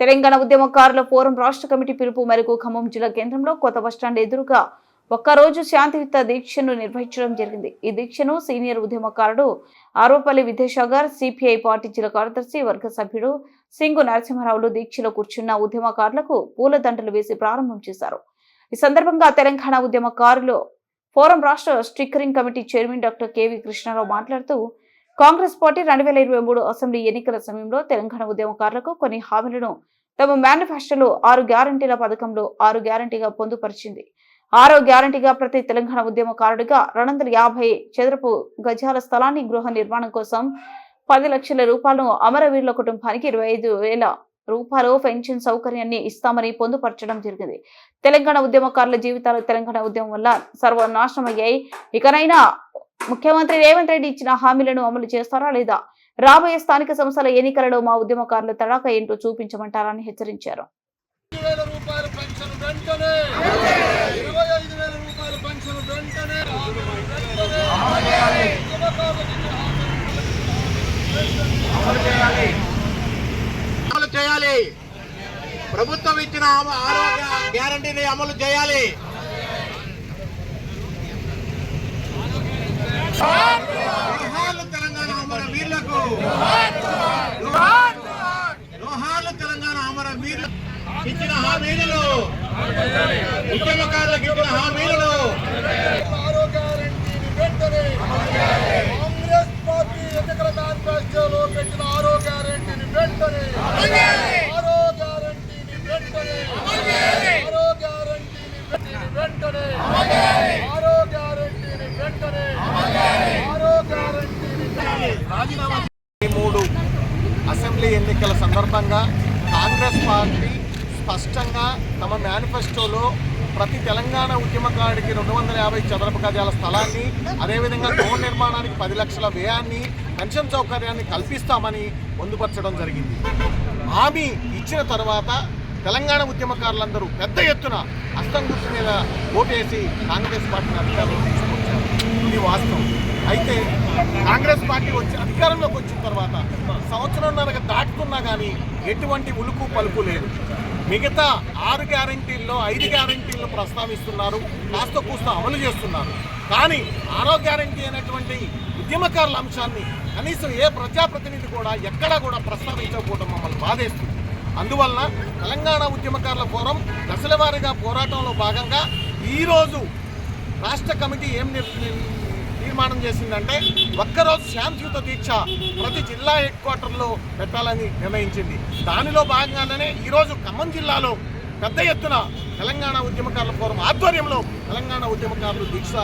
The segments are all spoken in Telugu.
తెలంగాణ ఉద్యమకారుల ఫోరం రాష్ట్ర కమిటీ పిలుపు మేరకు ఖమ్మం జిల్లా కేంద్రంలో కొత్త బస్టాండ్ ఎదురుగా ఒక్కరోజు శాంతియుత దీక్షను నిర్వహించడం జరిగింది. ఈ దీక్షను సీనియర్ ఉద్యమకారుడు ఆరోపల్లి విద్యాసాగర్ సిపిఐ పార్టీ జిల్లా కార్యదర్శి వర్గ సభ్యుడు సింగు నరసింహారావులు దీక్షలో కూర్చున్న ఉద్యమకారులకు పూలదండలు వేసి ప్రారంభం చేశారు. ఈ సందర్భంగా తెలంగాణ ఉద్యమకారులు ఫోరం రాష్ట్ర steering committee chairman doctor KV Krishnarao మాట్లాడుతూ కాంగ్రెస్ పార్టీ రెండు వేల ఇరవై మూడు అసెంబ్లీ ఎన్నికల సమయంలో తెలంగాణ ఉద్యమకారులకు కొన్ని హామీలను తమ మేనిఫెస్టోలో ఆరు గ్యారంటీల పథకంలో ఆరు గ్యారంటీగా పొందుపరిచింది. ఆరో గ్యారంటీగా ప్రతి తెలంగాణ ఉద్యమకారుడిగా రెండు వందల యాభై చదరపు గజాల స్థలాన్ని గృహ నిర్మాణం కోసం పది లక్షల రూపాయలను అమరవీరుల కుటుంబానికి ఇరవై ఐదు వేల రూపాయలు పెన్షన్ సౌకర్యాన్ని ఇస్తామని పొందుపరచడం జరిగింది. తెలంగాణ ఉద్యమకారుల జీవితాలు తెలంగాణ ఉద్యమం వల్ల సర్వనాశనమయ్యాయి. ఇకనైనా ముఖ్యమంత్రి రేవంత్ రెడ్డి ఇచ్చిన హామీలను అమలు చేస్తారా లేదా? రాబోయే స్థానిక సంస్థల ఎన్నికలలో మా ఉద్యమకారుల తడాక ఏంటో చూపించమంటారని హెచ్చరించారు. ప్రభుత్వం ఇచ్చిన ఆరోగ్య గ్యారంటీని అమలు చేయాలి. ఇచ్చిన హామీలను ఉద్యమకారులకు ఇచ్చిన హామీలను కాంగ్రెస్ పార్టీ ఎన్నికల మేనిఫెస్టోలో పెట్టిన ఆరో గ్యారంటీని వెంటనే ఆరో గ్యారంటీని వెంటనే ఆరో గ్యారంటీని వెంటనే ఆరో గ్యారంటీని వెంటనే ఆరో గ్యారంటీని రాజీనామా మూడు అసెంబ్లీ ఎన్నికల సందర్భంగా కాంగ్రెస్ పార్టీ స్పష్టంగా తమ మేనిఫెస్టోలో ప్రతి తెలంగాణ ఉద్యమకారుడికి రెండు వందల యాభై చదరపు గజాల స్థలాన్ని అదేవిధంగా గృహ నిర్మాణానికి పది లక్షల వ్యయాన్ని పెన్షన్ సౌకర్యాన్ని కల్పిస్తామని పొందుపరచడం జరిగింది. హామీ ఇచ్చిన తర్వాత తెలంగాణ ఉద్యమకారులందరూ పెద్ద ఎత్తున అస్తం గుర్తు మీద ఓటేసి కాంగ్రెస్ పార్టీని అధికారంలో తీసుకొచ్చారు. ఇది వాస్తవం. అయితే కాంగ్రెస్ పార్టీ వచ్చి అధికారంలోకి వచ్చిన తర్వాత సంవత్సరంన్నర దాటుతున్నా కానీ ఎటువంటి ఉలుకు పలుకు లేదు. మిగతా ఆరు గ్యారంటీల్లో ఐదు గ్యారంటీలను ప్రస్తావిస్తున్నారు. కాస్త కూస్త అమలు చేస్తున్నారు. కానీ ఆరో గ్యారంటీ అనేటువంటి ఉద్యమకారుల అంశాన్ని కనీసం ఏ ప్రజాప్రతినిధి కూడా ఎక్కడా కూడా ప్రస్తావించకపోవడం మమ్మల్ని బాధేస్తుంది. అందువలన తెలంగాణ ఉద్యమకారుల ఫోరం దశల వారీగా పోరాటంలో భాగంగా ఈరోజు రాష్ట్ర కమిటీ ఏం తీర్మానం చేసిందంటే ఒక్కరోజు శాంతియుత దీక్ష ప్రతి జిల్లా హెడ్ క్వార్టర్లో పెట్టాలని నిర్ణయించింది. దానిలో భాగంగానే ఈరోజు ఖమ్మం జిల్లాలో పెద్ద ఎత్తున తెలంగాణ ఉద్యమకారుల ఫోరం ఆధ్వర్యంలో తెలంగాణ ఉద్యమకారులు దీక్ష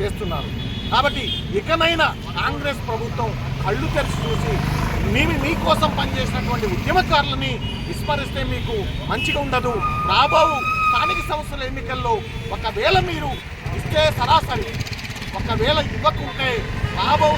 చేస్తున్నారు. కాబట్టి ఇకనైనా కాంగ్రెస్ ప్రభుత్వం కళ్ళు తెరిచి చూసి మేము మీకోసం పనిచేసినటువంటి ఉద్యమకారులని విస్మరిస్తే మీకు మంచిగా ఉండదు. రాబో స్థానిక సంస్థల ఎన్నికల్లో ఒకవేళ మీరు ఇస్తే సరాసరి ఒకవేళ ఇవ్వకుంటే రాబో